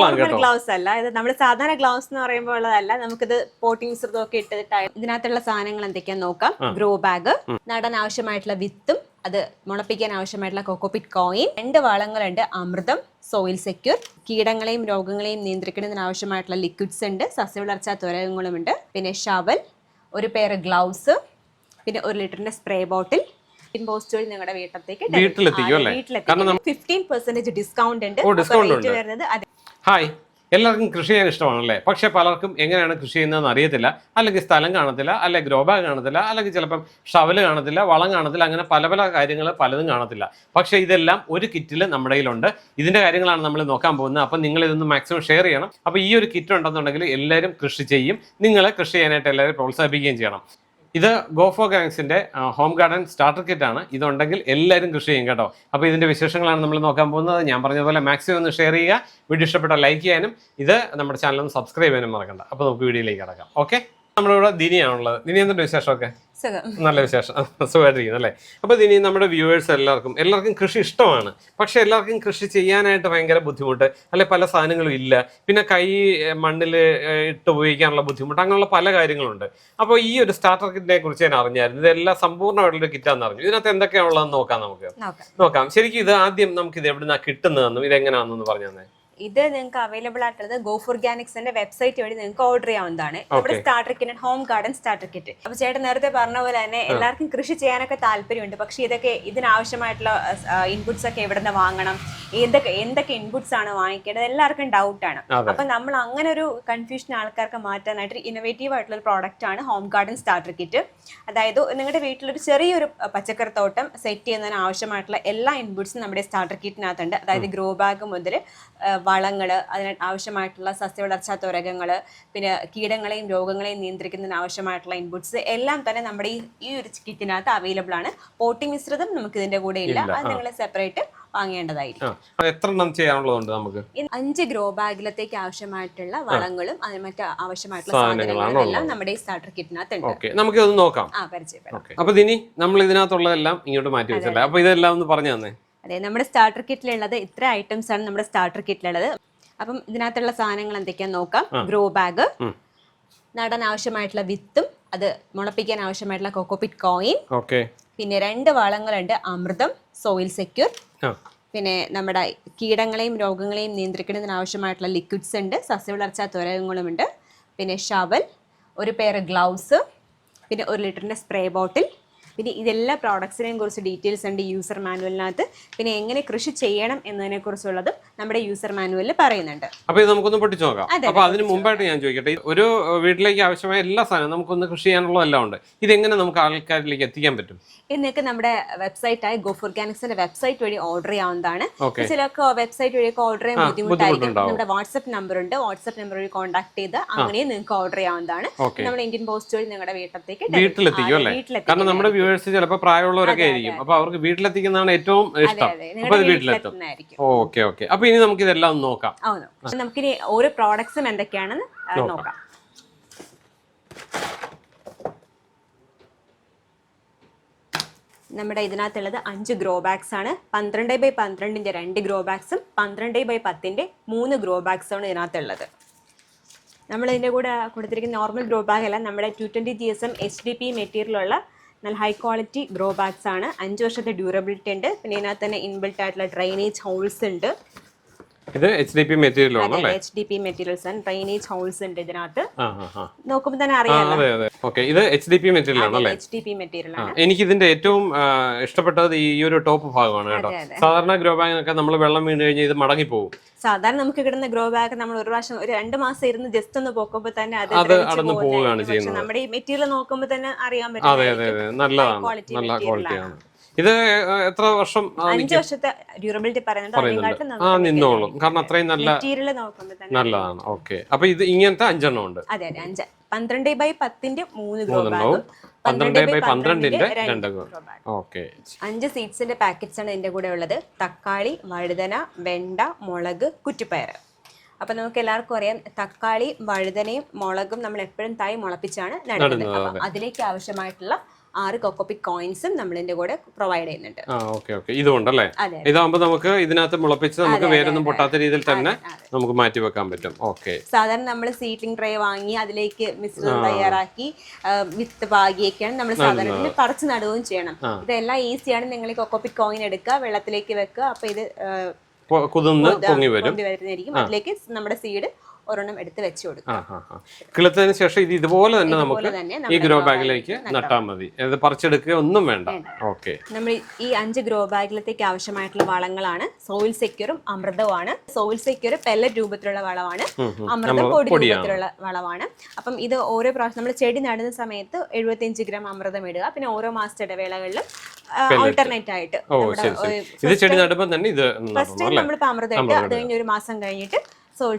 Normal gloves അല്ല. ഇത് നമ്മൾ സാധാരണ ഗ്ലൗസ് എന്ന് പറയുമ്പോൾ ഉള്ളതല്ല. നമുക്കിത് പോട്ടിംഗ് മിശ്രിതമൊക്കെ ഇട്ടിട്ട് ഇതിനകത്തുള്ള സാധനങ്ങൾ എന്തൊക്കെയാന്ന് നോക്കാം. ഗ്രോ ബാഗ് നടാൻ ആവശ്യമായിട്ടുള്ള വിത്തും അത് മുളപ്പിക്കാൻ ആവശ്യമായിട്ടുള്ള കൊക്കോപിറ്റ് കോയിൻ രണ്ട് വളങ്ങളുണ്ട്. അമൃതം സോയിൽ സെക്യൂർ കീടങ്ങളെയും രോഗങ്ങളെയും നിയന്ത്രിക്കുന്നതിന് ആവശ്യമായിട്ടുള്ള ലിക്വിഡ്സ് ഉണ്ട്. സസ്യ സസ്യവളർച്ചാ ത്വരകങ്ങളുമുണ്ട് പിന്നെ ഷവൽ ഒരു പേര് ഗ്ലൗസ് പിന്നെ ഒരു ലിറ്ററിന്റെ സ്പ്രേ ബോട്ടിൽ പോസ്റ്റ് വഴി നിങ്ങളുടെ വീട്ടിലേക്ക് വീട്ടിലെത്തിക്കും? കാരണം ഫിഫ്റ്റീൻ പെർസെന്റേജ് ഡിസ്കൗണ്ട് ഉണ്ട്. വരുന്നത് അതെ. ഹായ്. എല്ലാവർക്കും കൃഷി ചെയ്യാൻ ഇഷ്ടമാണല്ലേ? പക്ഷെ പലർക്കും എങ്ങനെയാണ് കൃഷി ചെയ്യുന്നതെന്ന് അറിയത്തില്ല. അല്ലെങ്കിൽ സ്ഥലം കാണത്തില്ല അല്ലെങ്കിൽ ഗ്രോ കാണത്തില്ല അല്ലെങ്കിൽ ചിലപ്പം ഷവൽ കാണത്തില്ല വളം കാണത്തില്ല അങ്ങനെ പല പല കാര്യങ്ങൾ പലതും കാണത്തില്ല. പക്ഷെ ഇതെല്ലാം ഒരു കിറ്റിൽ നമ്മുടെ കയ്യിലുണ്ട്. ഇതിന്റെ കാര്യങ്ങളാണ് നമ്മൾ നോക്കാൻ പോകുന്നത്. അപ്പം നിങ്ങൾ ഇതൊന്ന് മാക്സിമം ഷെയർ ചെയ്യണം. അപ്പോൾ ഈ ഒരു കിറ്റ് ഉണ്ടെന്നുണ്ടെങ്കിൽ എല്ലാവരും കൃഷി ചെയ്യും. നിങ്ങളെ കൃഷി ചെയ്യാനായിട്ട് എല്ലാവരും പ്രോത്സാഹിപ്പിക്കുകയും ചെയ്യണം. ഇത് ഗോഫോ ഗാങ്സിന്റെ ഹോം ഗാർഡൻ സ്റ്റാർട്ടർ കിറ്റ് ആണ്. ഇതുണ്ടെങ്കിൽ എല്ലാവരും കൃഷി ചെയ്യും കേട്ടോ. അപ്പോൾ ഇതിന്റെ വിശേഷങ്ങളാണ് നമ്മൾ നോക്കാൻ പോകുന്നത്. ഞാൻ പറഞ്ഞതുപോലെ മാക്സിമം ഒന്ന് ഷെയർ ചെയ്യുക. വീഡിയോ ഇഷ്ടപ്പെട്ടാൽ ലൈക്ക് ചെയ്യാനും ഇത് നമ്മുടെ ചാനൽ ഒന്ന് സബ്സ്ക്രൈബ് ചെയ്യാനും മറക്കണ്ട. അപ്പോൾ നമുക്ക് വീഡിയോയിലേക്ക് കിടക്കാം. ഓക്കെ? നമ്മുടെ ഇവിടെ ദിനിയാണുള്ളത്. ദിനി എന്തുണ്ട് വിശേഷമൊക്കെ? നല്ല വിശേഷം. സുഖമായിട്ടിരിക്കുന്നു അല്ലേ? അപ്പോൾ ദിനി നമ്മുടെ വ്യൂവേഴ്സ് എല്ലാവർക്കും എല്ലാവർക്കും കൃഷി ഇഷ്ടമാണ്. പക്ഷെ എല്ലാവർക്കും കൃഷി ചെയ്യാനായിട്ട് ഭയങ്കര ബുദ്ധിമുട്ട്. അല്ലെ പല സാധനങ്ങളും ഇല്ല. പിന്നെ കൈ മണ്ണിൽ ഇട്ട് ഉപയോഗിക്കാനുള്ള ബുദ്ധിമുട്ട്. അങ്ങനെയുള്ള പല കാര്യങ്ങളുണ്ട്. അപ്പോൾ ഈ ഒരു സ്റ്റാർട്ടർ കിറ്റിനെ കുറിച്ച് ഞാൻ അറിഞ്ഞായിരുന്നു. ഇതെല്ലാം സമ്പൂർണമായിട്ടുള്ള കിറ്റാന്ന് അറിഞ്ഞു. ഇതിനകത്ത് എന്തൊക്കെയാണുള്ളതെന്ന് നോക്കാം നമുക്ക്. നോക്കാം. ശരിക്കും ഇത് ആദ്യം നമുക്ക് ഇത് എവിടുന്നാ കിട്ടുന്നതെന്നും ഇത് എങ്ങനെയാണെന്ന് പറഞ്ഞു തന്നെ ഇത് നിങ്ങൾക്ക് അവൈലബിൾ ആയിട്ടുള്ളത് ഗോഫ് ഓർഗാനിക്സിന്റെ വെബ്സൈറ്റ് വഴി നിങ്ങൾക്ക് ഓർഡർ ചെയ്യാവുന്നതാണ്. ഇവിടെ starter kit home garden starter kit അപ്പൊ ചേട്ടൻ നേരത്തെ പറഞ്ഞ പോലെ തന്നെ എല്ലാവർക്കും കൃഷി ചെയ്യാനൊക്കെ താല്പര്യമുണ്ട്. പക്ഷേ ഇതൊക്കെ ഇതിനാവശ്യമായിട്ടുള്ള ഇൻപുട്സ് ഒക്കെ എവിടെ നിന്ന് വാങ്ങണം? എന്തൊക്കെ എന്തൊക്കെ ഇൻപുട്സ് ആണ് വാങ്ങിക്കേണ്ടത്? എല്ലാവർക്കും ഡൗട്ടാണ് ആണ്. അപ്പൊ നമ്മൾ അങ്ങനെ ഒരു കൺഫ്യൂഷൻ ആൾക്കാർക്ക് മാറ്റാനായിട്ട് ഇന്നോവേറ്റീവ് ആയിട്ടുള്ള ഒരു പ്രോഡക്റ്റ് ആണ് ഹോം ഗാർഡൻ സ്റ്റാർട്ടർ കിറ്റ് അതായത് നിങ്ങളുടെ വീട്ടിലൊരു ചെറിയൊരു പച്ചക്കറിത്തോട്ടം സെറ്റ് ചെയ്യുന്നതിന് ആവശ്യമായിട്ടുള്ള എല്ലാ ഇൻപുട്സും നമ്മുടെ സ്റ്റാർട്ടർ കിറ്റിനകത്തുണ്ട് അതായത് ഗ്രോ ബാഗ് മുതൽ വളങ്ങൾ അതിന് ആവശ്യമായിട്ടുള്ള സസ്യവളർച്ചാ ത്വരകങ്ങൾ പിന്നെ കീടങ്ങളെയും രോഗങ്ങളെയും നിയന്ത്രിക്കുന്നതിന് ആവശ്യമായിട്ടുള്ള ഇൻപുട്സ് എല്ലാം തന്നെ നമ്മുടെ ഈ ഈ ഒരു കിറ്റിനകത്ത് അവൈലബിൾ ആണ്. പോട്ടി മിശ്രിതം നമുക്ക് ഇതിന്റെ കൂടെ ഇല്ല. അത് നിങ്ങൾ സെപ്പറേറ്റ് വാങ്ങേണ്ടതായിരിക്കും. എത്ര എണ്ണം ചെയ്യാനുള്ളതുണ്ട് നമുക്ക്? അഞ്ച് ഗ്രോ ബാഗിലത്തേക്ക് ആവശ്യമായിട്ടുള്ള വളങ്ങളും അതിന് മറ്റ് ആവശ്യമായിട്ടുള്ള സാധനങ്ങളും എല്ലാം നമ്മുടെ ഈ സ്റ്റാർട്ടർ കിറ്റിനകത്ത് ഉണ്ട്. ഓക്കെ നമുക്ക് നോക്കാം. ആ പരിചയപ്പെടാം. അപ്പൊ ഇനി നമ്മൾ ഇതിനകത്തുള്ളതെല്ലാം ഇങ്ങോട്ട് മാറ്റി വെച്ചല്ലേ? അപ്പൊ ഇതെല്ലാം ഒന്ന് പറഞ്ഞു തന്നെ. അതെ നമ്മുടെ സ്റ്റാർട്ടർ കിറ്റിലുള്ളത് ഇത്ര ഐറ്റംസ് ആണ് നമ്മുടെ സ്റ്റാർട്ടർ കിറ്റിലുള്ളത് അപ്പം ഇതിനകത്തുള്ള സാധനങ്ങൾ എന്തൊക്കെയാന്ന് നോക്കാം. Grow bag. നടാൻ ആവശ്യമായിട്ടുള്ള വിത്തും അത് മുളപ്പിക്കാൻ ആവശ്യമായിട്ടുള്ള കൊക്കോപിറ്റ് കോയിൻ ഓക്കെ. പിന്നെ രണ്ട് വളങ്ങളുണ്ട് അമൃതം സോയിൽ സെക്യൂർ പിന്നെ നമ്മുടെ കീടങ്ങളെയും രോഗങ്ങളെയും നിയന്ത്രിക്കുന്നതിന് ആവശ്യമായിട്ടുള്ള ലിക്വിഡ്സ് ഉണ്ട് സസ്യവളർച്ചാ ത്വരകങ്ങളുമുണ്ട്. പിന്നെ ഷവൽ ഒരു പെയർ ഗ്ലൗസ് പിന്നെ ഒരു ലിറ്ററിന്റെ സ്പ്രേ ബോട്ടിൽ പിന്നെ ഇതെല്ലാ പ്രോഡക്ട്സിനെയും കുറിച്ച് ഡീറ്റെയിൽസ് ഉണ്ട് യൂസർ മാനുവലിനകത്ത് പിന്നെ എങ്ങനെ കൃഷി ചെയ്യണം എന്നതിനെ കുറിച്ചുള്ളതും നമ്മുടെ യൂസർ മാനുവലിൽ പറയുന്നുണ്ട്. അപ്പൊ ഇത് നമുക്കൊന്ന് പൊട്ടിച്ചു നോക്കാം. അപ്പൊ അതിന് മുമ്പായിട്ട് ഞാൻ ചോദിക്കട്ടെ ഒരു വീട്ടിലേക്ക് ആവശ്യമായ എല്ലാ സാധനവും നമുക്കൊന്ന് കൃഷി ചെയ്യാനുള്ളതെല്ലാം ഉണ്ട്. ഇതെങ്ങനെ നമുക്ക് ആൾക്കാരിലേക്ക് എത്തിക്കാൻ പറ്റും? ഇന്നൊക്കെ നമ്മുടെ വെബ്സൈറ്റായ ഗോഫ് ഓർഗാനിക്സിന്റെ വെബ്സൈറ്റ് വഴി ഓർഡർ ചെയ്യാവുന്നതാണ്. ചിലർക്ക് വെബ്സൈറ്റ് വഴിയൊക്കെ ഓർഡർ ചെയ്യാൻ ബുദ്ധിമുട്ടായിരിക്കും. നമ്മുടെ വാട്സ്ആപ്പ് നമ്പർ ഉണ്ട്. വാട്സ്ആപ്പ് നമ്പർ വഴി കോൺടാക്ട് ചെയ്ത് അങ്ങനെയും നിങ്ങൾക്ക് ഓർഡർ ചെയ്യാവുന്നതാണ്. നമ്മുടെ ഇന്ത്യൻ പോസ്റ്റ് വഴി നിങ്ങളുടെ വീട്ടിലേക്ക് വീട്ടിലെത്തിക്കും അല്ലേ? കാരണം നമ്മുടെ വ്യൂവേഴ്സ് ചിലപ്പോൾ പ്രായമുള്ളവരൊക്കെ ആയിരിക്കും. അപ്പൊ അവർക്ക് വീട്ടിലെത്തിക്കുന്നതാണ് ഏറ്റവും ഇഷ്ടം. അപ്പൊ അത് വീട്ടിലെത്തും. Okay okay. അപ്പൊ ഇനി നമുക്ക് ഇതെല്ലാം ഒന്ന് നോക്കാം. നമുക്ക് നമുക്കിനി ഓരോ പ്രോഡക്ട്സും എന്തൊക്കെയാണെന്ന് നോക്കാം. നമ്മുടെ ഇതിനകത്തുള്ളത് അഞ്ച് ഗ്രോ ബാഗ്സ് ആണ്. പന്ത്രണ്ട് ബൈ പന്ത്രണ്ടിന്റെ രണ്ട് ഗ്രോ ബാഗ്സും പന്ത്രണ്ട് ബൈ പത്തിന്റെ മൂന്ന് ഗ്രോ ബാഗ്സാണ് ഇതിനകത്തുള്ളത്. നമ്മൾ ഇതിന്റെ കൂടെ കൊടുത്തിരിക്കുന്ന നോർമൽ ഗ്രോ ബാഗ് അല്ല നമ്മുടെ two twenty G S M H D P മെറ്റീരിയലുള്ള നല്ല ഹൈ ക്വാളിറ്റി ഗ്രോ ബാഗ്സ് ആണ്. അഞ്ച് വർഷത്തെ ഡ്യൂറബിലിറ്റി ഉണ്ട്. പിന്നെ ഇതിനകത്ത് തന്നെ ഇൻബിൽട്ട് ആയിട്ടുള്ള ഡ്രൈനേജ് ഹോൾസ് ഉണ്ട്. ഇത് എച്ച് ഡി പി മെറ്റീരിയലാണ് അല്ലേ എച്ച് ഡി പി മെറ്റീരിയൽസ് ആണ് ഡ്രൈനേജ് ഹോൾസ് ഉണ്ട് ഇതിനകത്ത്. നോക്കുമ്പോൾ തന്നെ അറിയാം അറിയാമല്ലോ അതെ അതെ. ഓക്കെ ഇത് എച്ച് ഡി പി മെറ്റീരിയൽ ആണല്ലേ എച്ച് ഡി പി മെറ്റീരിയൽ ആണ്. എനിക്ക് ഇതിന്റെ ഏറ്റവും ഇഷ്ടപ്പെട്ടത് ഈ ഒരു ടോപ്പ് ഭാഗമാണ് കേട്ടോ. സാധാരണ ഗ്രോ ബാഗിനൊക്കെ നമ്മൾ വെള്ളം വീണ് കഴിഞ്ഞാൽ ഇത് മടങ്ങി പോകും സാധാരണ നമുക്ക് കിടന്ന ഗ്രോ ബാഗ് നമ്മൾ ഒരു പ്രാവശ്യം ഒരു രണ്ട് മാസം ഇരുന്ന് ജസ്റ്റ് ഒന്ന് പോക്കുമ്പോൾ തന്നെ അത് അടന്ന്. പോവുകയാണ് ചെയ്യുന്നത്. നമ്മുടെ ഈ മെറ്റീരിയൽ നോക്കുമ്പോൾ തന്നെ അറിയാൻ പറ്റും അതെ അതെ. നല്ലതാണ്. നല്ല ക്വാളിറ്റി ക്വാളിറ്റിയാണ് ഇത് എത്ര വർഷം? അഞ്ചു വർഷത്തെ ഡ്യൂറബിലിറ്റി പറയുന്നുണ്ട്. ആ നിന്നോളും. കാരണം അത്രയും നല്ല മെറ്റീരിയൽ നല്ലതാണ്. ഓക്കെ. അപ്പൊ ഇത് ഇങ്ങനത്തെ അഞ്ചെണ്ണം ഉണ്ട്. അതെ അതെ അഞ്ച്. പന്ത്രണ്ട് ബൈ പത്തിന്റെ മൂന്ന് പന്ത്രണ്ട് ബൈ പന്ത്രണ്ടിന്റെ രണ്ട് ഓക്കെ. അഞ്ച് സീഡ്സിന്റെ പാക്കറ്റ്സ് ആണ് ഇതിന്റെ കൂടെ ഉള്ളത്. തക്കാളി വഴുതന വെണ്ട മുളക് കുറ്റിപ്പയർ. അപ്പൊ നമുക്ക് എല്ലാവർക്കും അറിയാം തക്കാളി വഴുതനയും മുളകും നമ്മൾ എപ്പോഴും തൈ മുളപ്പിച്ചാണ് നടുന്നത്. നടുന്നത്, അപ്പൊ അതിലേക്ക് ആവശ്യമായിട്ടുള്ള ആറ് കൊക്കോപ്പിക് കോയിൻസും നമ്മളിന്റെ കൂടെ പ്രൊവൈഡ് ചെയ്യുന്നുണ്ട്. ഓക്കെ ഓക്കെ ഇതുകൊണ്ടല്ലേ? ഇതാകുമ്പോൾ നമുക്ക് ഇതിനകത്ത് മുളപ്പിച്ച് നമുക്ക് വേരൊന്നും പൊട്ടാത്ത രീതിയിൽ തന്നെ നമുക്ക് മാറ്റി വെക്കാൻ പറ്റും. ഓക്കെ സാധാരണ നമ്മൾ സീറ്റിംഗ് ട്രേ വാങ്ങി അതിലേക്ക് മിശ്രിതം തയ്യാറാക്കി വിത്ത് പാകിയൊക്കെയാണ് നമ്മൾ സാധാരണ പറിച്ചു നടുകയും ചെയ്യണം. ഇതെല്ലാം ഈസിയാണ് നിങ്ങൾ കൊക്കോപ്പിക് കോയിൻ എടുക്കുക വെള്ളത്തിലേക്ക് വെക്കുക. അപ്പൊ ഇത് കുതിർന്ന് പൊങ്ങി വരും. അതിലേക്ക് നമ്മുടെ സീഡ് ഒരെണ്ണം എടുത്ത് വെച്ച് കൊടുക്കുക. കിളുത്തതിന് ശേഷം ഇത് ഇതുപോലെ തന്നെ നമുക്ക് ഈ ഗ്രോ ബാഗിലേക്ക് നട്ടാൽ മതി. ഇത് പറിച്ചെടുക്കുക ഒന്നും വേണ്ട. ഓക്കെ. നമ്മൾ ഈ അഞ്ച് ഗ്രോ ബാഗിലത്തേക്ക് ആവശ്യമായിട്ടുള്ള വളങ്ങളാണ്. സോയിൽ സെക്യൂറും അമൃതവുമാണ്. സോയിൽ സെക്യൂർ പെല്ലറ്റ് രൂപത്തിലുള്ള വളമാണ്. അമൃതം പൊടി രൂപത്തിലുള്ള വളമാണ്. അപ്പം ഇത് ഓരോ പ്രാവശ്യം നമ്മൾ ചെടി നടുന്ന സമയത്ത് എഴുപത്തിയഞ്ച് ഗ്രാം അമൃതം ഇടുക. പിന്നെ ഓരോ മാസത്തെ ഇടവേളകളിലും ഓൾട്ടർനേറ്റ് ആയിട്ട് ഇത് ചെടി നടുമ്പോൾ തന്നെ ഇത് ഫസ്റ്റ് നമ്മളിപ്പോൾ അമൃതം ഇട്ട് അത് കഴിഞ്ഞ് ഒരു മാസം കഴിഞ്ഞിട്ട്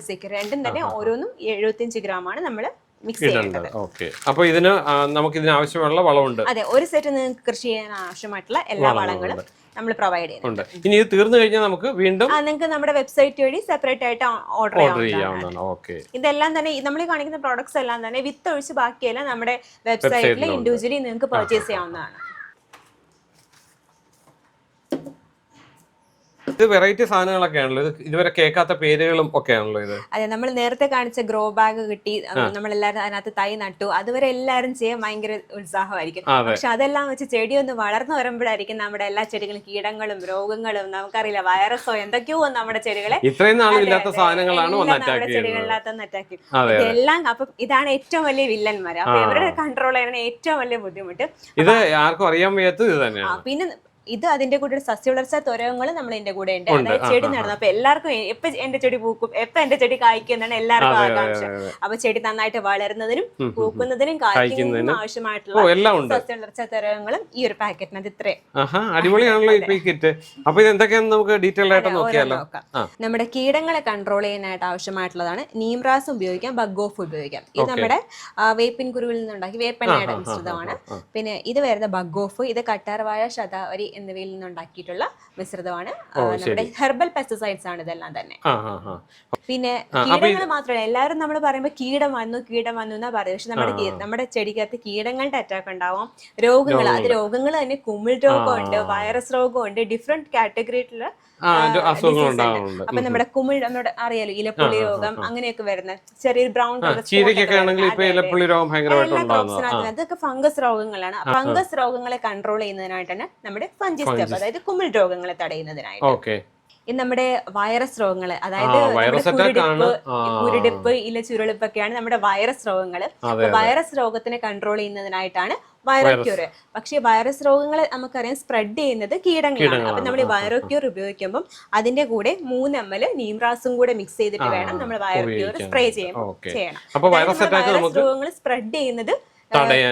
സെക്യൂർ രണ്ടും തന്നെ ഓരോന്നും എഴുപത്തിയഞ്ച് ഗ്രാം ആണ് നമ്മൾ മിക്സ് ചെയ്യേണ്ടത്. ഇടേണ്ടത് ഓക്കെ അപ്പൊ ഇതിന് നമുക്ക് ഇതിന് ആവശ്യമുള്ള വളമുണ്ട്. അതെ ഒരു സെറ്റ് നിങ്ങൾക്ക് കൃഷി ചെയ്യാൻ ആവശ്യമായിട്ടുള്ള എല്ലാ വളങ്ങളും നമ്മൾ പ്രൊവൈഡ് ചെയ്യുന്നുണ്ട്. ഇനി ഇത് തീർന്നു കഴിഞ്ഞാൽ നമുക്ക് വീണ്ടും നിങ്ങൾക്ക് നമ്മുടെ വെബ്സൈറ്റ് വഴി സെപ്പറേറ്റ് ആയിട്ട് ഓർഡർ ഓർഡർ ചെയ്യാം ചെയ്യാവുന്നതാണ്. ഓക്കെ ഇതെല്ലാം തന്നെ നമ്മൾ കാണിക്കുന്ന പ്രോഡക്ട്സ് എല്ലാം തന്നെ വിത്ത് ഒഴിച്ച് ബാക്കിയെല്ലാം നമ്മുടെ വെബ്സൈറ്റിൽ ഇൻഡിവിജ്വലി നിങ്ങൾക്ക് പർച്ചേസ് ചെയ്യാവുന്നതാണ്. ഇത് വെറൈറ്റി സാധനങ്ങളൊക്കെ ആണല്ലോ ഇത് ഇതുവരെ കേൾക്കാത്ത പേരുകളും ഒക്കെ ആണല്ലോ ഇത്. അതെ നമ്മൾ നേരത്തെ കാണിച്ച ഗ്രോ ബാഗ് കിട്ടി നമ്മളെല്ലാരും അതിനകത്ത് തൈ നട്ടു. അതുവരെ എല്ലാവരും ചെയ്യാൻ ഭയങ്കര ഉത്സാഹമായിരിക്കും. പക്ഷെ അതെല്ലാം വെച്ച് ചെടി ഒന്ന് വളർന്നു വരുമ്പോഴായിരിക്കും നമ്മുടെ എല്ലാ ചെടികളും കീടങ്ങളും രോഗങ്ങളും നമുക്കറിയില്ല വൈറസോ എന്തൊക്കെയോ നമ്മുടെ ചെടികളെ ഇത്രയും നാളില്ലാത്ത സാധനങ്ങളാണ് അറ്റാക്ക് ഇതെല്ലാം അപ്പൊ ഇതാണ് ഏറ്റവും വലിയ വില്ലന്മാർ അപ്പൊ ഇവരുടെ കൺട്രോൾ ചെയ്യാൻ ഏറ്റവും വലിയ ബുദ്ധിമുട്ട്. ഇത് ആർക്കും അറിയാൻ വയ്യാത്തത് ഇത് തന്നെയാണ്. പിന്നെ ഇത് അതിന്റെ കൂടെ ഒരു സസ്യവളർച്ച ത്വരകങ്ങൾ നമ്മൾ ഇതിന്റെ കൂടെ ഉണ്ട്. അതായത് ചെടി നടന്നു അപ്പൊ എല്ലാവർക്കും എപ്പ എന്റെ ചെടി പൂക്കും? എപ്പ എന്റെ ചെടി കായ്ക്കും എന്നാണ് എല്ലാവർക്കും ആകാംക്ഷ. അപ്പൊ ചെടി നന്നായിട്ട് വളരുന്നതിനും പൂക്കുന്നതിനും കായ്ക്കുന്നതിനും ആവശ്യമായിട്ടുള്ള എല്ലാം ഉണ്ട്. സസ്യവളർച്ച ത്വരകങ്ങളും ഈ ഒരു പാക്കറ്റിനകത്ത് ഇത്രേ. അടിപൊളിയാണല്ലോ ഈ കിറ്റ് അപ്പൊ ഇത് എന്തൊക്കെയാണെന്ന് നമുക്ക് ഡീറ്റെയിൽ ആയിട്ട് നോക്കിയാലോ? നമ്മുടെ കീടങ്ങളെ കൺട്രോൾ ചെയ്യാനായിട്ട് ആവശ്യമായിട്ടുള്ളതാണ്. നീംറാസ് ഉപയോഗിക്കാം ബഗ് ഓഫ് ഉപയോഗിക്കാം. ഇത് നമ്മുടെ വേപ്പിൻ കുരുവിൽ നിന്നുണ്ടാക്കി വേപ്പെണ്ണയുടെ മിശ്രിതമാണ്. പിന്നെ ഇത് വരുന്ന ബഗ് ഓഫ് ഇത് കട്ടാർവാഴ ശതാവരി എന്നിവയിൽ നിന്നുണ്ടാക്കിയിട്ടുള്ള മിശ്രിതമാണ്. നമ്മുടെ ഹെർബൽ പെസ്റ്റിസൈഡ്സ് ആണ് ഇതെല്ലാം തന്നെ. പിന്നെ കീടങ്ങൾ മാത്രമല്ല എല്ലാവരും നമ്മൾ പറയുമ്പോൾ കീടം വന്നു കീടം വന്നു എന്നാ പറയുന്നത് പക്ഷെ നമ്മുടെ നമ്മുടെ ചെടിക്കകത്ത് കീടങ്ങളുടെ അറ്റാക്ക് ഉണ്ടാവാം. രോഗങ്ങൾ അത് രോഗങ്ങൾ തന്നെ കുമിൾ രോഗമുണ്ട് വൈറസ് രോഗമുണ്ട് ഡിഫറെന്റ് കാറ്റഗറിയിലുള്ള ഉണ്ടാവുന്നുണ്ട് അപ്പൊ നമ്മുടെ കുമിൾ നമ്മുടെ അറിയാലോ ഇലപ്പുള്ളി രോഗം അങ്ങനെയൊക്കെ വരുന്ന ചെറിയ ബ്രൗൺ ചീരക്കൊക്കെ ആണെങ്കിൽ ഇപ്പൊ ഇലപ്പുള്ളി രോഗം ഭയങ്കരമായിട്ട് അതൊക്കെ ഫംഗസ് രോഗങ്ങളാണ്. ഫംഗസ് രോഗങ്ങളെ കൺട്രോൾ ചെയ്യുന്നതിനായിട്ടാണ് നമ്മുടെ ഫഞ്ചിസ്റ്റെപ്പ് അതായത് കുമിൾ രോഗങ്ങളെ തടയുന്നതിനായിട്ട്. ഓക്കെ നമ്മുടെ വൈറസ് രോഗങ്ങൾ അതായത്. കുരുടിപ്പ് ഇല ചുരുളിപ്പൊക്കെയാണ് നമ്മുടെ വൈറസ് രോഗങ്ങൾ വൈറസ് രോഗത്തിനെ കൺട്രോൾ ചെയ്യുന്നതിനായിട്ടാണ് വൈറോക്യൂർ പക്ഷേ വൈറസ് രോഗങ്ങൾ നമുക്കറിയാം സ്പ്രെഡ് ചെയ്യുന്നത് കീടങ്ങളാണ്. അപ്പൊ നമ്മൾ ഈ വൈറോക്യൂർ ഉപയോഗിക്കുമ്പോൾ അതിന്റെ കൂടെ മൂന്ന് എം എൽ നീംറാസും കൂടെ മിക്സ് ചെയ്തിട്ട് വേണം നമ്മൾ വൈറോക്യൂർ. സ്പ്രേ ചെയ്യാൻ ഓക്കെ. ചെയ്യണം. വൈറസ് രോഗങ്ങൾ സ്പ്രെഡ് ചെയ്യുന്നത്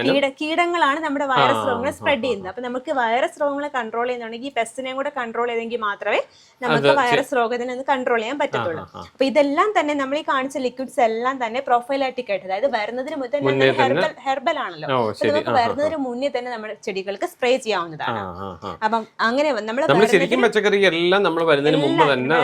കീട കീടങ്ങളാണ് നമ്മുടെ വൈറസ് രോഗങ്ങളെ സ്പ്രെഡ് ചെയ്യുന്നത്. അപ്പൊ നമുക്ക് വൈറസ് രോഗങ്ങളെ കൺട്രോൾ ചെയ്യുന്നുണ്ടെങ്കിൽ ഈ പെസ്റ്റിനെയും കൂടെ കൺട്രോൾ ചെയ്തെങ്കിൽ മാത്രമേ നമുക്ക് വൈറസ് രോഗത്തിനെ ഒന്ന് കൺട്രോൾ ചെയ്യാൻ പറ്റത്തുള്ളൂ. അപ്പൊ ഇതെല്ലാം തന്നെ നമ്മൾ ഈ കാണിച്ച ലിക്വിഡ്സ് എല്ലാം തന്നെ പ്രൊഫൈലാറ്റിക് ആയിട്ട് അതായത് വരുന്നതിന് മുന്നേ ഹെർബൽ ഹെർബൽ ആണല്ലോ. നമുക്ക് വരുന്നതിന് മുന്നേ തന്നെ നമ്മുടെ ചെടികൾക്ക് സ്പ്രേ ചെയ്യാവുന്നതാണ്. അപ്പം അങ്ങനെ നമ്മൾ ശരിക്കും പച്ചക്കറി എല്ലാം നമ്മൾ വരുന്നതിന് മുമ്പ് തന്നെ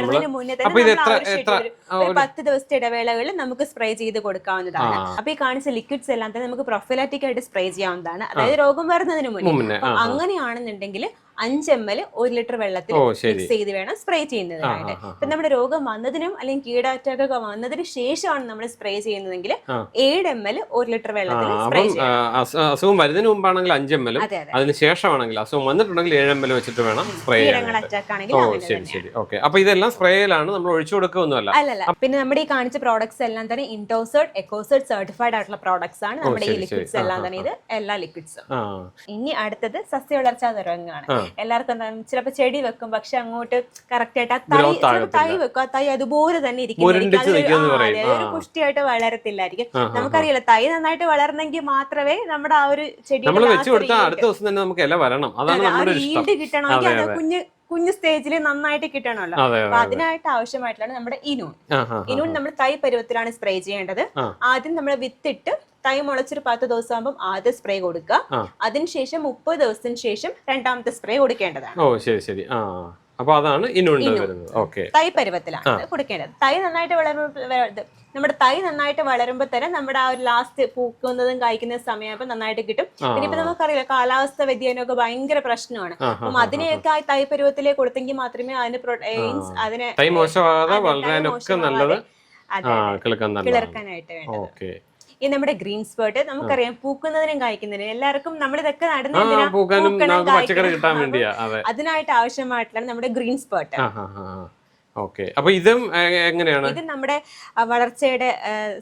ഒരു പത്ത് ദിവസത്തെ ഇടവേളകളിൽ നമുക്ക് സ്പ്രേ ചെയ്ത് കൊടുക്കാവുന്നതാണ്. അപ്പൊ ഈ കാണിച്ച ലിക്വിഡ്സ് എല്ലാം തന്നെ നമുക്ക് പ്രൊഫൈലാറ്റിക് ആയിട്ട് സ്പ്രേ ചെയ്യാവുന്നതാണ്. അതായത് രോഗം വരുന്നതിന് മുന്നേ. അങ്ങനെയാണെന്നുണ്ടെങ്കിൽ അഞ്ച് എം എൽ ഒരു ലിറ്റർ വെള്ളത്തിൽ മിക്സ് ചെയ്ത് വേണം സ്പ്രേ ചെയ്യുന്നതിനായിട്ട്. ഇപ്പൊ നമ്മുടെ രോഗം വന്നതിനും അല്ലെങ്കിൽ കീടാറ്റാക്കൊക്കെ വന്നതിന് ശേഷമാണ് നമ്മൾ സ്പ്രേ ചെയ്യുന്നതെങ്കിൽ. ഏഴ് എം എൽ ഒരു ലിറ്റർ വെള്ളത്തിൽ സ്പ്രേ അസുഖം വരുന്നതിന് മുമ്പാണെങ്കിൽ അഞ്ച് എം എൽ അതെ അതെ. അതിന് ശേഷമാണെങ്കിൽ അസുഖം വന്നിട്ടുണ്ടെങ്കിൽ ഏഴ് എം എൽ വെച്ചിട്ട് വേണം സ്പ്രേ അപ്പൊ ഇതെല്ലാം സ്പ്രേയിലാണ് നമ്മൾ ഒഴിച്ചു കൊടുക്കുകയൊന്നുമല്ല അല്ല പിന്നെ നമ്മുടെ ഈ കാണിച്ച പ്രോഡക്ട്സ് എല്ലാം തന്നെ ഇൻഡോസേർഡ് എക്കോസേർഡ് സർട്ടിഫൈഡ് ആയിട്ടുള്ള പ്രോഡക്ട്സ് ആണ്. നമ്മുടെ ഈ ലിക്വിഡ്സ് എല്ലാം തന്നെ ഇത് എല്ലാ ലിക്വിഡ്സും ഇനി അടുത്തത് സസ്യ വളർച്ചാ ആ. എല്ലാവർക്കും എന്താണ് ചിലപ്പോൾ ചെടി വെക്കും പക്ഷെ അങ്ങോട്ട് കറക്റ്റ് ആയിട്ട് ആ തൈ ചിലപ്പോ തൈ വെക്കും ആ തൈ അതുപോലെ തന്നെ ഇരിക്കും. ഒരു. പുഷ്ടിയായിട്ട് വളരത്തില്ലായിരിക്കും. നമുക്കറിയില്ല തൈ നന്നായിട്ട് വളർന്നെങ്കിൽ മാത്രമേ നമ്മുടെ ആ ഒരു ചെടി നമ്മൾ വെച്ച് കൊടുത്താൽ അടുത്ത ദിവസം തന്നെ നമുക്ക് ഇല വരണം. അതാണ് ഈട് കിട്ടണമെങ്കിൽ അത്. കുഞ്ഞ് കുഞ്ഞു സ്റ്റേജിൽ നന്നായിട്ട് കിട്ടണമല്ലോ. അപ്പൊ അതിനായിട്ട് ആവശ്യമായിട്ടുള്ള നമ്മുടെ ഇനൂൺ. ഇനൂൺ നമ്മൾ തൈ പരുവത്തിലാണ് സ്പ്രേ ചെയ്യേണ്ടത്. ആദ്യം നമ്മൾ വിത്തിട്ട് തൈ മുളച്ചൊരു പത്ത് ദിവസം ആകുമ്പോൾ ആദ്യ സ്പ്രേ കൊടുക്കുക. അതിനുശേഷം മുപ്പത് ദിവസത്തിന് ശേഷം രണ്ടാമത്തെ സ്പ്രേ കൊടുക്കേണ്ടതാണ്. ഓ ശരി ശരി. ആ. അപ്പൊ അതാണ് ഇനുണ്ട് വരുന്നത് ഓക്കെ. തൈ പരുവത്തിലാണ് കൊടുക്കേണ്ടത്. തൈ നന്നായിട്ട് വളരുമ്പോൾ നമ്മുടെ തൈ നന്നായിട്ട് വളരുമ്പോൾ തന്നെ നമ്മുടെ ആ ഒരു ലാസ്റ്റ് പൂക്കുന്നതും കായ്ക്കുന്ന സമയമാകുമ്പോൾ നന്നായിട്ട് കിട്ടും. പിന്നെ നമുക്കറിയില്ല നമുക്കറിയാം കാലാവസ്ഥ വ്യതിയാനമൊക്കെ ഭയങ്കര പ്രശ്നമാണ്. അപ്പം അതിനെയൊക്കെ ആ തൈ പരുവത്തിലേക്ക് കൊടുത്തെങ്കിൽ മാത്രമേ അതിന് പ്രോട്ടീൻസ് അതിനെ തൈ മോശമാകാതെ വളരാനൊക്കെ നല്ലത് കിളർക്കാനായിട്ട് വേണ്ടത്. ഈ നമ്മുടെ ഗ്രീൻ സ്പേർട്ട് നമുക്കറിയാം പൂക്കുന്നതിനും കായ്ക്കുന്നതിനും എല്ലാവർക്കും നമ്മൾ ഇതൊക്കെ നടന്നു അതിനായിട്ട് ആവശ്യമായിട്ടുള്ള നമ്മുടെ ഗ്രീൻ സ്പേർട്ട് ഓക്കെ. അപ്പൊ ഇതും എങ്ങനെയാണ്? ഇത് നമ്മുടെ വളർച്ചയുടെ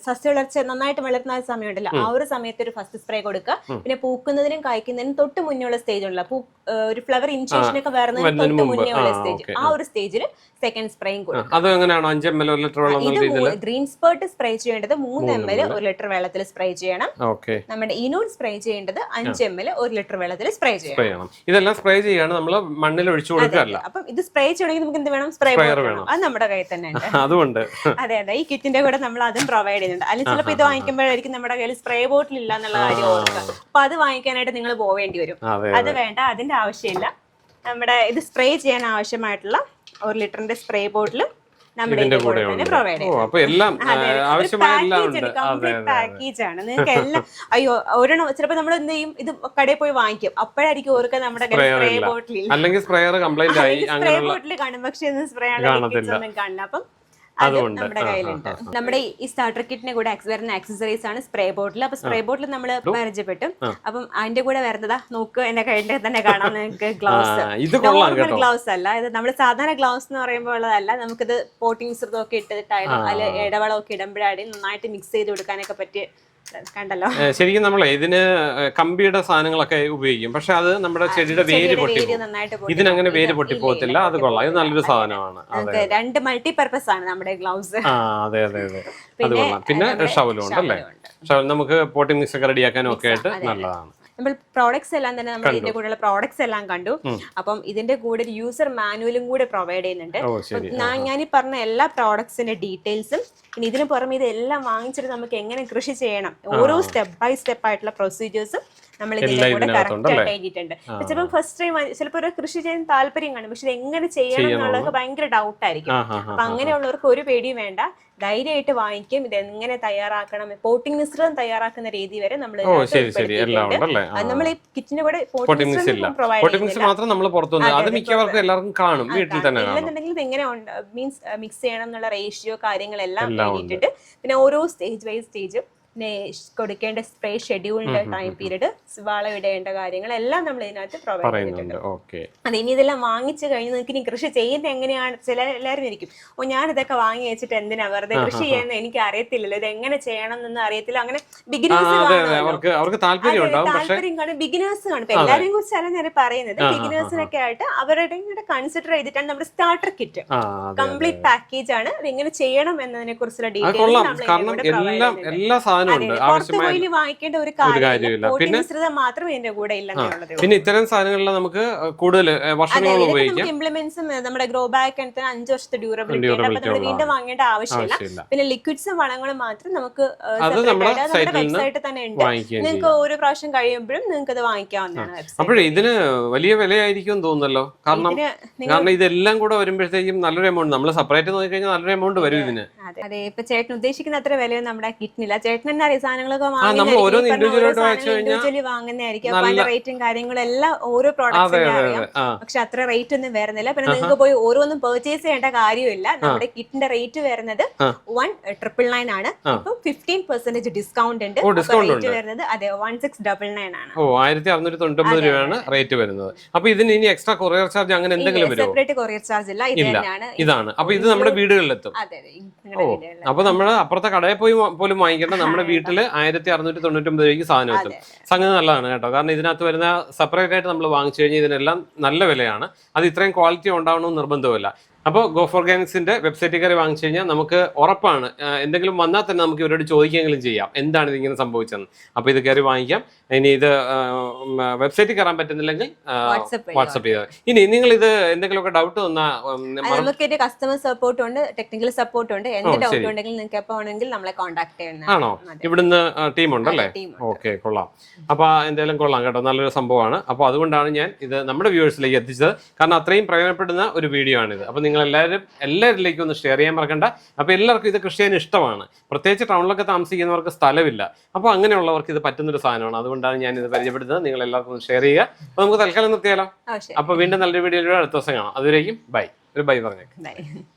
സസ്യ വളർച്ച നന്നായിട്ട് വളരുന്ന സമയമുണ്ടല്ലോ. ആ ഒരു സമയത്ത് ഒരു ഫസ്റ്റ് സ്പ്രേ കൊടുക്കുക. പിന്നെ പൂക്കുന്നതിനും കായ്ക്കുന്നതിനും തൊട്ട് മുന്നേ സ്റ്റേജ് ഉള്ള പൂ ഒരു ഫ്ലവർ ഇനിഷ്യേഷൻ ഒക്കെ വരുന്നതിന് തൊട്ട് സ്റ്റേജ് ആ ഒരു സ്റ്റേജിൽ സെക്കൻഡ് സ്പ്രേയും കൊടുക്കും ഗ്രീൻ സ്പേർട്ട് സ്പ്രേ ചെയ്യേണ്ടത് മൂന്ന് എം എൽ ഒരു ലിറ്റർ വെള്ളത്തിൽ സ്പ്രേ ചെയ്യണം. നമ്മുടെ ഇനൂൺ സ്പ്രേ ചെയ്യേണ്ടത് അഞ്ച് എം എൽ ഒരു ലിറ്റർ വെള്ളത്തിൽ സ്പ്രേ ചെയ്യണം. ഇതെല്ലാം സ്പ്രേ ചെയ്യാണ്. നമ്മൾ മണ്ണിൽ ഒഴിച്ചു കൊടുക്കാറില്ല അപ്പം ഇത് സ്പ്രേ ചെയ്യണമെങ്കിൽ നമുക്ക് എന്ത് വേണം? സ്പ്രേ വേണം. അത് നമ്മുടെ കയ്യിൽ തന്നെ ഉണ്ട്. അതുകൊണ്ട് അതെ അതെ. ഈ കിറ്റിന്റെ കൂടെ നമ്മൾ അതും പ്രൊവൈഡ് ചെയ്യുന്നുണ്ട്. അല്ലെങ്കിൽ ചിലപ്പോൾ ഇത് വാങ്ങിക്കുമ്പോഴായിരിക്കും നമ്മുടെ കയ്യിൽ സ്പ്രേ ബോട്ടിൽ ഇല്ല എന്നുള്ള കാര്യം ഓർക്കുക. അപ്പൊ അത് വാങ്ങിക്കാനായിട്ട് നിങ്ങൾ പോവേണ്ടി വരും. അത് വേണ്ട അതിന്റെ ആവശ്യമില്ല. നമ്മുടെ ഇത് സ്പ്രേ ചെയ്യാൻ ആവശ്യമായിട്ടുള്ള ഒരു ലിറ്ററിന്റെ സ്പ്രേ ബോട്ടിലും നമ്മുടെ കൂടെ തന്നെ പ്രൊവൈഡ് അതെ പാക്കേജ് ആണ്. നിങ്ങൾക്ക് എല്ലാം അയ്യോ ഒരെണ്ണം ചിലപ്പോൾ നമ്മൾ എന്ത് ചെയ്യും? ഇത് കടയിൽ പോയി വാങ്ങിക്കും. അപ്പോഴായിരിക്കും ഓർക്കുക നമ്മുടെ സ്പ്രേ. ബോട്ടിൽ അല്ലെങ്കിൽ സ്പ്രേ ബോട്ടിൽ കാണും. പക്ഷേ സ്പ്രേ ആണ് കാണില്ല അപ്പം അത് നമ്മുടെ കയ്യിലുണ്ട് നമ്മുടെ ഈ സ്റ്റാർട്ടർ കിറ്റിന്റെ കൂടെ വരുന്ന ആക്സസറീസ് ആണ് സ്പ്രേ ബോട്ടിൽ അപ്പൊ സ്പ്രേ ബോട്ടിൽ നമ്മൾ പരിചയപ്പെട്ടു. അപ്പം അതിന്റെ കൂടെ വരുന്നതാ നോക്ക് എന്റെ കയ്യിന്റെ തന്നെ കാണാം നിങ്ങൾക്ക് ഗ്ലൗസ് നോർമൽ ഗ്ലൗസ് അല്ല ഇത് നമ്മൾ സാധാരണ ഗ്ലൗസ് എന്ന് പറയുമ്പോൾ ഉള്ളതല്ല. നമുക്കിത് പോട്ടിങ് ഒക്കെ ഇട്ടിട്ടായാലും അതിൽ ഇടവളമൊക്കെ ഇടുമ്പോഴാണ് നന്നായിട്ട് മിക്സ് ചെയ്ത് കൊടുക്കാനൊക്കെ പറ്റിയ കണ്ടല്ലോ. ശരിക്കും നമ്മളെ ഇതിന് കമ്പിയുടെ സാധനങ്ങളൊക്കെ ഉപയോഗിക്കും. പക്ഷെ അത് നമ്മുടെ ചെടിയുടെ വേര് പൊട്ടി ഇതിനങ്ങനെ വേര് പൊട്ടി പോകത്തില്ല. അത് കൊള്ളാം. ഇത് നല്ലൊരു സാധനമാണ്. രണ്ട് മൾട്ടി പർപ്പസ് ആണ് നമ്മുടെ ഗ്ലൗസ്. ആ അതെ അതെ അതെ അത്. പിന്നെ, കൊള്ളാം. പിന്നെ ഷവലും ഉണ്ട് അല്ലേ? ഷവൽ നമുക്ക് പോട്ടിംഗ് മിക്സ് ഒക്കെ റെഡിയാക്കാനും ഒക്കെ ആയിട്ട്. നല്ലതാണ്. നമ്മൾ പ്രോഡക്ട്സ് എല്ലാം തന്നെ നമ്മൾ ഇതിന്റെ കൂടെയുള്ള പ്രോഡക്ട്സ് എല്ലാം കണ്ടു. അപ്പം ഇതിന്റെ കൂടെ ഒരു യൂസർ മാനുവലും കൂടെ പ്രൊവൈഡ് ചെയ്യുന്നുണ്ട്. ഞാൻ ഞാൻ ഈ പറഞ്ഞ എല്ലാ പ്രോഡക്ട്സിന്റെ ഡീറ്റെയിൽസും പിന്നെ ഇതിന് പുറമെ ഇതെല്ലാം വാങ്ങിച്ചിട്ട് നമുക്ക് എങ്ങനെ കൃഷി ചെയ്യണം. ഓരോ സ്റ്റെപ്പ് ബൈ സ്റ്റെപ്പ് ആയിട്ടുള്ള പ്രൊസീജിയേഴ്സും നമ്മൾ ഇതിന്റെ എല്ലാം കൂടെ കറക്റ്റ് എഴുതിയിട്ടുണ്ട്. ചിലപ്പോൾ ഫസ്റ്റ് ടൈം ചിലപ്പോൾ ഒരു കൃഷി ചെയ്യാൻ താല്പര്യം കാണും. പക്ഷെ എങ്ങനെ ചെയ്യണം എന്നുള്ളത് ഭയങ്കര ഡൗട്ട് ആയിരിക്കും. അപ്പൊ അങ്ങനെയുള്ളവർക്ക് ഒരു പേടിയും വേണ്ട. ധൈര്യമായിട്ട് വാങ്ങിക്കും. ഇത് എങ്ങനെ തയ്യാറാക്കണം പോട്ടിംഗ് മിശ്രിതം തയ്യാറാക്കുന്ന രീതി വരെ നമ്മൾ. നമ്മൾ ഈ കിറ്റിന്റെ കൂടെ പൊട്ടിംഗ് മിശ്രിതം പ്രൊവൈഡ് മാത്രം നമ്മൾ പുറത്തുനിന്ന് അത് മിക്കവർക്കും എല്ലാവർക്കും കാണും. വീട്ടിൽ തന്നെ കാണും. ഇല്ലെന്നുണ്ടെങ്കിൽ ഇത് എങ്ങനെ മീൻസ് മിക്സ് ചെയ്യണം എന്നുള്ള റേഷ്യോ കാര്യങ്ങളെല്ലാം. എഴുതിയിട്ടുണ്ട്. പിന്നെ ഓരോ സ്റ്റേജ് ബൈ സ്റ്റേജും കൊടുക്കേണ്ട സ്പ്രേ ഷെഡ്യൂളിന്റെ ടൈം പീരീഡ് വളം ഇടേണ്ട കാര്യങ്ങളെല്ലാം നമ്മൾ ഇതിനകത്ത് പ്രൊവൈഡ് ചെയ്തിട്ടുണ്ട്. അത് ഇനി ഇതെല്ലാം വാങ്ങിച്ചു കഴിഞ്ഞ് നിങ്ങൾക്ക് ഇനി കൃഷി ചെയ്യുന്നത് എങ്ങനെയാണ്? ചില എല്ലാവരും ഇരിക്കും. ഓ ഞാൻ ഇതൊക്കെ വാങ്ങി വെച്ചിട്ട് എന്തിനാ വെറുതെ കൃഷി ചെയ്യുന്നത് എനിക്ക് അറിയത്തില്ലല്ലോ ഇത് എങ്ങനെ ചെയ്യണം എന്നൊന്നും അറിയത്തില്ല. അങ്ങനെ ബിഗിനേഴ്സ് അതെ അതെ. താല്പര്യം കാണും. ബിഗിനേഴ്സ് കാണും. ഇപ്പൊ എല്ലാവരെയും കുറിച്ചല്ല ഞാൻ പറയുന്നത്. ബിഗിനേഴ്സിനൊക്കെ ആയിട്ട് അവരുടെ കൂടെ കൺസിഡർ ചെയ്തിട്ടാണ് നമ്മുടെ സ്റ്റാർട്ടർ കിറ്റ് കംപ്ലീറ്റ് പാക്കേജ് ആണ്. ഇത് എങ്ങനെ ചെയ്യണം എന്നതിനെ കുറിച്ചുള്ള അത് ഡീറ്റെയിൽസ് പുറത്ത് ആവശ്യമായ വാങ്ങിക്കേണ്ട ഒരു കാര്യമില്ല. പിന്നെ- പിന്നെ മിശ്രിതം മാത്രം ഇതിന്റെ കൂടെ പിന്നെ ഇത്തരം സാധനങ്ങളിൽ നമുക്ക് കൂടുതൽ വർഷങ്ങളോളം ഉപയോഗിക്കാം. ഇംപ്ലിമെന്റ്സും നമ്മുടെ ഗ്രോ ബാക്ക് എടുത്ത് അഞ്ച് വർഷത്തെ ഡ്യൂറബിലിറ്റി വീണ്ടും വാങ്ങേണ്ട ആവശ്യമില്ല. പിന്നെ ലിക്വിഡ്സും വളങ്ങളും മാത്രം നമുക്ക് വെബ്സൈറ്റിൽ തന്നെ ഉണ്ട്. നിങ്ങൾക്ക് ഓരോ പ്രാവശ്യം കഴിയുമ്പോഴും നിങ്ങൾക്ക് അത് വാങ്ങിക്കാവുന്നതാണ് അപ്പോഴേ ഇതിന് വലിയ വിലയായിരിക്കും തോന്നുന്നല്ലോ? കാരണം കാരണം ഇതെല്ലാം കൂടെ വരുമ്പോഴത്തേക്കും നല്ലൊരു എമൗണ്ട് നമ്മൾ സെപ്പറേറ്റ് നോക്കി കഴിഞ്ഞാൽ നല്ലൊരു എമൗണ്ട് വരും ഇതിന്. അതെ. അതെ ഇപ്പൊ ചേട്ടൻ ഉദ്ദേശിക്കുന്ന അത്ര വിലയൊന്നും നമ്മുടെ കിട്ടുന്നില്ല ചേട്ടൻ വാങ്ങിച്ചു കഴിഞ്ഞാൽ ഇൻഡിവിജ്വലി വാങ്ങുന്നതായിരിക്കും അപ്പൊ അതിന്റെ റേറ്റും കാര്യങ്ങളും എല്ലാം ഓരോ അതെ പ്രോഡക്റ്റ്സിന്റെ അറിയാം. പക്ഷെ അത്ര റേറ്റ് ഒന്നും വരുന്നില്ല. പിന്നെ നിങ്ങൾക്ക് പോയി ഓരോന്നും പെർച്ചേസ് ചെയ്യേണ്ട കാര്യമില്ല. നമ്മുടെ കിറ്റിന്റെ റേറ്റ് വരുന്നത്. വൺ ട്രിപ്പിൾ നയൻ ആണ്. ഇപ്പം ഫിഫ്റ്റീൻ പെർസെന്റേജ് ഡിസ്കൗണ്ട് ഉണ്ട്. റേറ്റ് വരുന്നത് അതെ വൺ സിക്സ് ഡബിൾ നയൻ ആണ്. ഓ ആയിരത്തി അറുന്നൂറ്റി തൊണ്ണൂറ്റൊമ്പത് രൂപയാണ് റേറ്റ് വരുന്നത്. അപ്പൊ ഇതിന് ഇനി എക്സ്ട്രാ കൊറിയർ ചാർജ് അങ്ങനെ എന്തെങ്കിലും വരുമോ സെപ്പറേറ്റ് കൊറിയർ ചാർജ് ഇല്ല. ഇല്ല. ഇതാണ്. അപ്പൊ ഇത് നമ്മുടെ വീടുകളിലെത്തും. അപ്പൊ നമ്മൾ അപ്പുറത്തെ കടയിൽ പോയി പോലും വാങ്ങിക്കേണ്ട നമ്മുടെ വീട്ടിൽ ആയിരത്തി അറുന്നൂറ്റി തൊണ്ണൂറ്റി ഒമ്പത് രൂപയ്ക്ക് സാധനം എത്തും സംഗതി നല്ലതാണ് കേട്ടോ. കാരണം ഇതിനകത്ത് വരുന്ന സെപ്പറേറ്റ് ആയിട്ട് നമ്മൾ വാങ്ങിച്ചു കഴിഞ്ഞാൽ ഇതിനെല്ലാം നല്ല വിലയാണ്. അത് ഇത്രയും ക്വാളിറ്റി ഉണ്ടാവണമെന്ന് നിർബന്ധമില്ല അപ്പോൾ ഗോഫ് ഓർഗാനിക്സിന്റെ വെബ്സൈറ്റിൽ കയറി വാങ്ങിച്ചു കഴിഞ്ഞാൽ നമുക്ക് ഉറപ്പാണ്. എന്തെങ്കിലും വന്നാൽ തന്നെ നമുക്ക് ഇവരോട് ചോദിക്കുകയെങ്കിലും ചെയ്യാം. എന്താണ് ഇതിങ്ങനെ സംഭവിച്ചതെന്ന്. അപ്പോൾ ഇത് കയറി വാങ്ങിക്കാം. ഇനി ഇത് വെബ്സൈറ്റിൽ കയറാൻ പറ്റുന്നില്ലെങ്കിൽ വാട്സപ്പ് ചെയ്താൽ ഇനി നിങ്ങൾ ഇത് എന്തെങ്കിലുമൊക്കെ ഡൗട്ട് വന്നാൽ കസ്റ്റമർ സപ്പോർട്ട് ഉണ്ട് ടെക്നിക്കൽ സപ്പോർട്ട് ഉണ്ട്. എന്ത് ഡൗട്ട് ഉണ്ടെങ്കിൽ നിങ്ങൾക്ക് എപ്പോൾ നമ്മളെ കോൺടാക്ട് ചെയ്യണം ആണോ? ഇവിടുന്ന് ടീം ഉണ്ടല്ലേ ഓക്കെ കൊള്ളാം. അപ്പോൾ എന്തായാലും കൊള്ളാം കേട്ടോ. നല്ലൊരു സംഭവമാണ്. അപ്പോൾ അതുകൊണ്ടാണ് ഞാൻ ഇത് നമ്മുടെ വ്യൂവേഴ്സിലേക്ക് എത്തിച്ചത്. കാരണം അത്രയും പ്രയോജനപ്പെടുന്ന ഒരു വീഡിയോ ആണ് ആണിത് അപ്പോൾ നിങ്ങൾ എല്ലാവരും എല്ലാവരിലേക്കും ഒന്ന് ഷെയർ ചെയ്യാൻ മറക്കണ്ട. അപ്പോൾ എല്ലാവർക്കും ഇത് കൃഷി ചെയ്യാൻ ഇഷ്ടമാണ്. പ്രത്യേകിച്ച് ടൗണിലൊക്കെ താമസിക്കുന്നവർക്ക് സ്ഥലമില്ല. അപ്പോൾ അങ്ങനെയുള്ളവർക്ക് ഇത് പറ്റുന്നൊരു സാധനമാണ്. അതുകൊണ്ടാണ് ഞാൻ ഇത് പരിചയപ്പെടുത്തുന്നത് നിങ്ങൾ എല്ലാവർക്കും ഒന്ന് ഷെയർ ചെയ്യുക. അപ്പോൾ നമുക്ക് തൽക്കാലം നിർത്തിയാലോ? അപ്പോൾ വീണ്ടും നല്ലൊരു വീഡിയോയിലൂടെ അടുത്ത ദിവസം കാണാം. അതുവരേക്കും ബൈ ഒരു ബൈ പറഞ്ഞേക്കാം.